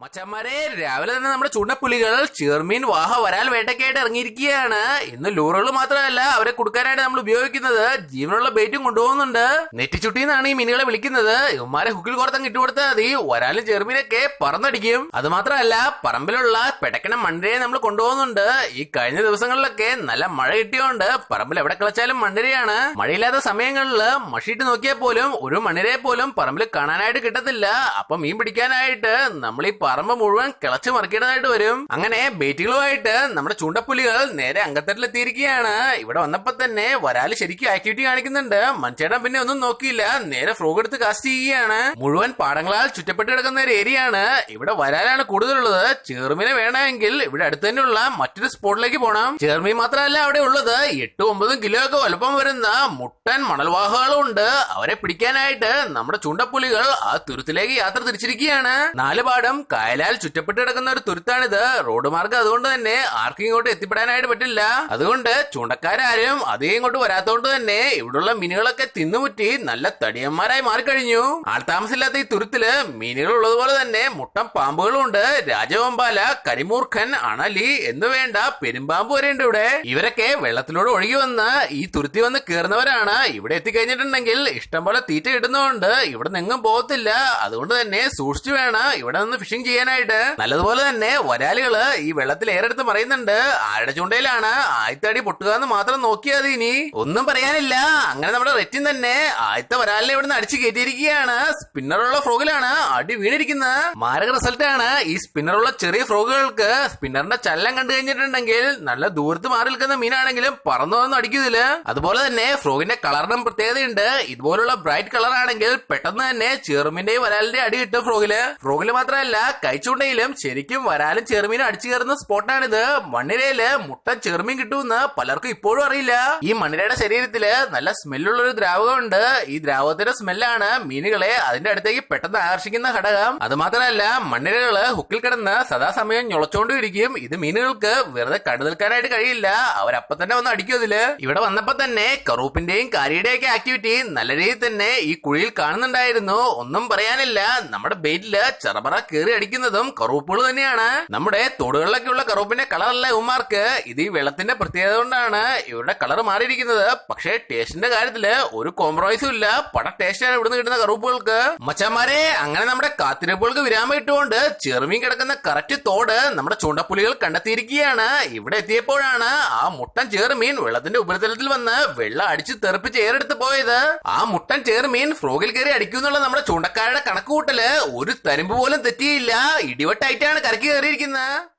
മച്ചന്മാരെ രാവിലെ തന്നെ നമ്മുടെ ചുണ്ടപ്പുലികൾ ചെർമീൻ വാഹ വരാൽ വേട്ടയ്ക്കായിട്ട് ഇറങ്ങിയിരിക്കുകയാണ്. ഇന്ന് ലൂറുകൾ മാത്രമല്ല അവരെ കൊടുക്കാനായിട്ട് നമ്മൾ ഉപയോഗിക്കുന്നത്. ജീവനുള്ള ബേറ്റും കൊണ്ടുപോകുന്നുണ്ട്. നെറ്റിച്ചുട്ടി എന്നാണ് ഈ മീനുകളെ വിളിക്കുന്നത്. ഇവന്മാരെ ഹുക്കിൽ കോർത്തങ്ങ് ഇട്ടുകൊടുത്താൽ മതി. വരാലും ചെർമീനൊക്കെ പറന്നടിക്കും. അത് മാത്രമല്ല പറമ്പിലുള്ള പെടക്കണ മണ്ടരയെ നമ്മൾ കൊണ്ടുപോകുന്നുണ്ട്. ഈ കഴിഞ്ഞ ദിവസങ്ങളിലൊക്കെ നല്ല മഴ കിട്ടിയോണ്ട് പറമ്പിൽ എവിടെ കളിച്ചാലും മണ്ടരയാണ്. മഴയില്ലാത്ത സമയങ്ങളിൽ മഷിയിട്ട് നോക്കിയാൽ പോലും ഒരു മണ്ണിരയെ പോലും പറമ്പിൽ കാണാനായിട്ട് കിട്ടത്തില്ല. അപ്പൊ മീൻ പിടിക്കാനായിട്ട് നമ്മൾ ഈ പറമ്പ് മുഴുവൻ കിളച്ചു മറിക്കേണ്ടതായിട്ട് വരും. അങ്ങനെ ബേറ്റുകളുമായിട്ട് നമ്മുടെ ചൂണ്ടപ്പുലികൾ നേരെ അങ്കത്തട്ടിലെത്തിയിരിക്കുകയാണ് ഇവിടെ വന്നപ്പോ തന്നെ വരാൽ ശരിക്കും ആക്ടിവിറ്റി കാണിക്കുന്നുണ്ട്. മഞ്ചേട്ടൻ പിന്നെ ഒന്നും നോക്കിയില്ല. നേരെ ഫ്രോഗ് എടുത്ത് കാസ്റ്റ് ചെയ്യുകയാണ്. മുഴുവൻ പാടങ്ങളാൽ ചുറ്റപ്പെട്ട് കിടക്കുന്ന ഒരു ഏരിയ ആണ്. ഇവിടെ വരാലാണ് കൂടുതലുള്ളത്. ചേർമിനെ വേണമെങ്കിൽ ഇവിടെ അടുത്ത് തന്നെയുള്ള മറ്റൊരു സ്പോട്ടിലേക്ക് പോകണം ചേർമി മാത്രമല്ല അവിടെ ഉള്ളത്. എട്ടും ഒമ്പതും കിലോ ഒക്കെ വലുപ്പം വരുന്ന മുട്ടൻ മണൽവാഹകളും ഉണ്ട്. അവരെ പിടിക്കാനായിട്ട് നമ്മുടെ ചൂണ്ടപ്പുലികൾ ആ തുരുത്തിലേക്ക് യാത്ര തിരിച്ചിരിക്കുകയാണ്. നാലുപാടും പാടം കായലാൽ ചുറ്റപ്പെട്ട് കിടക്കുന്ന ഒരു തുരുത്താണിത്. റോഡ് മാർഗം അതുകൊണ്ട് തന്നെ ആർക്കും ഇങ്ങോട്ട് എത്തിപ്പെടാനായിട്ട് പറ്റില്ല. അതുകൊണ്ട് ചൂണ്ടക്കാരും അധികം ഇങ്ങോട്ട് വരാത്തോണ്ട് തന്നെ ഇവിടുള്ള മീനുകളൊക്കെ തിന്നുമുറ്റി നല്ല തടിയന്മാരായി മാറിക്കഴിഞ്ഞു. ആൾതാമസമില്ലാത്ത ഈ തുരുത്തിൽ മീനുകൾ ഉള്ളതുപോലെ തന്നെ മുട്ടം പാമ്പുകളും ഉണ്ട്. രാജവമ്പാല കരിമൂർഖൻ അണലി എന്ന് വേണ്ട പെരുമ്പാമ്പ് വരെയുണ്ട് ഇവിടെ. ഇവരൊക്കെ വെള്ളത്തിലൂടെ ഒഴുകി വന്ന് ഈ തുരുത്തി വന്ന് കയറുന്നവരാണ് ഇവിടെ എത്തിക്കഴിഞ്ഞിട്ടുണ്ടെങ്കിൽ ഇഷ്ടംപോലെ തീറ്റ കിട്ടുന്നതുകൊണ്ട് ഇവിടെ നിങ്ങും പോകത്തില്ല. അതുകൊണ്ട് തന്നെ സൂക്ഷിച്ചു വേണം ഇവിടെ നിന്ന് ഫിഷിംഗ് ചെയ്യാനായിട്ട്. നല്ലതുപോലെ തന്നെ വരാലുകൾ ഈ വെള്ളത്തിൽ ഏറെടുത്ത് പറയുന്നുണ്ട്. ആരുടെ ചൂണ്ടയിലാണ്? ആയത്തടി പൊട്ടുക എന്ന് മാത്രം നോക്കിയാൽ ഇനി. ഒന്നും പറയാനില്ല. അങ്ങനെ നമ്മുടെ റെറ്റിൻ തന്നെ ആയത്ത വരാലിനെ ഇവിടുന്ന് അടിച്ചു കയറ്റിയിരിക്കുകയാണ്. സ്പിന്നറുള്ള ഫ്രോഗിലാണ്. അടി വീണിരിക്കുന്നത് മാരക റിസൾട്ട് ആണ്. ഈ സ്പിന്നറുള്ള ചെറിയ ഫ്രോഗുകൾക്ക് സ്പിന്നറിന്റെ ചലനം കണ്ടു കഴിഞ്ഞിട്ടുണ്ടെങ്കിൽ നല്ല ദൂരത്ത് മാറി നിൽക്കുന്ന മീനാണെങ്കിലും പറന്നു വന്ന് അടിക്കുന്നില്ല. അതുപോലെ തന്നെ ഫ്രോഗിന്റെ കളറിനും പ്രത്യേകതയുണ്ട്. ഇതുപോലുള്ള ബ്രൈറ്റ് കളർ ആണെങ്കിൽ പെട്ടെന്ന് തന്നെ ചെറുമിന്റെയും വരാലിന്റെ അടി കിട്ടും ഫ്രോഗിൽ. ഫ്രോഗിൽ മാത്രമല്ല കൈച്ചൂണ്ടയിലും ശരിക്കും വരാലും ചെറുമീനും അടിച്ചു കയറുന്ന സ്പോട്ടാണിത്. മണ്ണിരയിൽ മുട്ട ചെറുമീൻ കിട്ടുമെന്ന് പലർക്കും ഇപ്പോഴും അറിയില്ല. ഈ മണ്ണിരയുടെ ശരീരത്തിൽ നല്ല സ്മെല്ലുള്ള ഒരു ദ്രാവകമുണ്ട്. ഈ ദ്രാവകത്തിന്റെ സ്മെല്ലാണ് മീനുകളെ അതിന്റെ അടുത്തേക്ക് പെട്ടെന്ന് ആകർഷിക്കുന്ന ഘടകം. അത് മാത്രമല്ല മണ്ണിരകൾ ഹുക്കിൽ കിടന്ന് സദാസമയം ഞൊളച്ചോണ്ടിരിക്കും. ഇത് മീനുകൾക്ക് വെറുതെ കടുതൽക്കാനായിട്ട് കഴിയില്ല. അവരപ്പൊ തന്നെ വന്ന് അടിക്കും ഇതിൽ ഇവിടെ വന്നപ്പോ തന്നെ കറൂപ്പിന്റെയും കാരിയുടെയും ഒക്കെ ആക്ടിവിറ്റി നല്ല രീതിയിൽ തന്നെ ഈ കുഴിയിൽ കാണുന്നുണ്ടായിരുന്നു. ഒന്നും പറയാനില്ല. നമ്മുടെ ബെയിറ്റിൽ ചെറുപറ കയറി അടിക്കുന്നതും കറൂപ്പുകൾ തന്നെയാണ്. നമ്മുടെ തോടുകളിലൊക്കെയുള്ള കറൂപ്പിന്റെ കളറല്ല ഇവന്മാർക്ക് ഇത് ഈ വെള്ളത്തിന്റെ പ്രത്യേകത കൊണ്ടാണ് ഇവരുടെ കളർ മാറിയിരിക്കുന്നത്. പക്ഷേ ടേസ്റ്റിന്റെ കാര്യത്തിൽ ഒരു കോംപ്രമൈസും ഇല്ല. പട ടേസ്റ്റാണ് ഇവിടുന്ന് കിട്ടുന്ന കറുപ്പുകൾക്ക് മച്ചന്മാരെ അങ്ങനെ നമ്മുടെ കാത്തിരിപ്പുകൾക്ക് വിരാമം ഇട്ടുകൊണ്ട് ചെറുമീൻ കിടക്കുന്ന കറക്റ്റ് തോട് നമ്മുടെ ചൂണ്ടപ്പുലികൾ കണ്ടെത്തിയിരിക്കുകയാണ്. ഇവിടെ എത്തിയപ്പോഴാണ് ആ മുട്ടൻ ചേറുമീൻ വെള്ളത്തിന്റെ ഉപരിതലത്തിൽ വന്ന് വെള്ളം അടിച്ച് തെറിപ്പിച്ച് ഏറെടുത്ത് പോയത്. ആ മുട്ടൻ ചേറുമീൻ ഫ്രോഗിൽ കയറി അടിക്കുന്നുള്ള നമ്മുടെ ചൂണ്ടക്കാരുടെ കണക്കുകൂട്ടൽ ഒരു തരിമ്പ് പോലും തെറ്റിയില്ല. ഇടിവട്ടായിട്ടാണ് കറക്കി കയറിയിരിക്കുന്നത്.